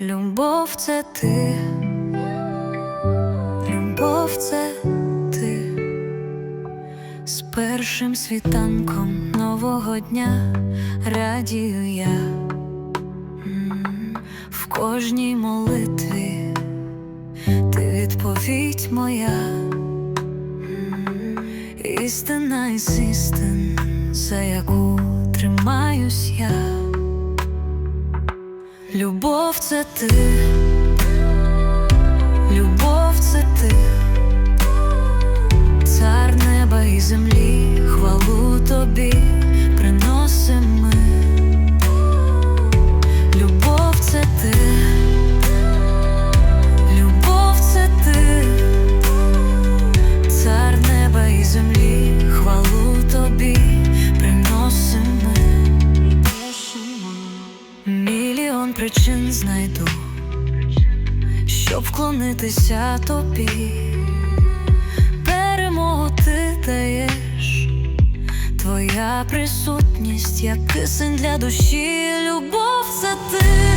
Любов це ти, любов це ти, з першим світанком нового дня радію я. В кожній молитві ти відповідь моя, істина із істин, за яку тримаюсь я. Любов це ти, любов це ти, цар неба і землі, хвалу тобі причин знайду, щоб вклонитися тобі. Перемогу ти даєш, твоя присутність, як кисень для душі, любов це ти.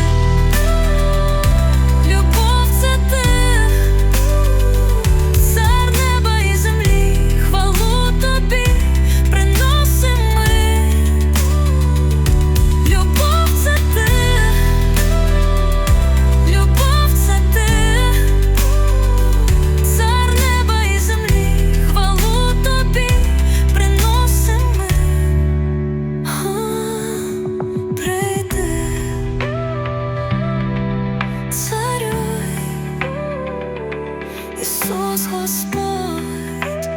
Ісус Господь,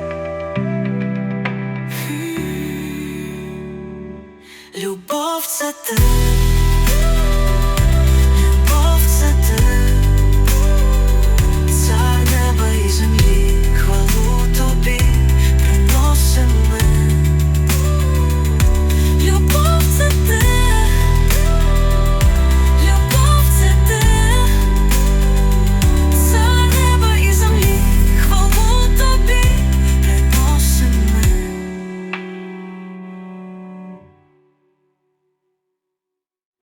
любов це ти.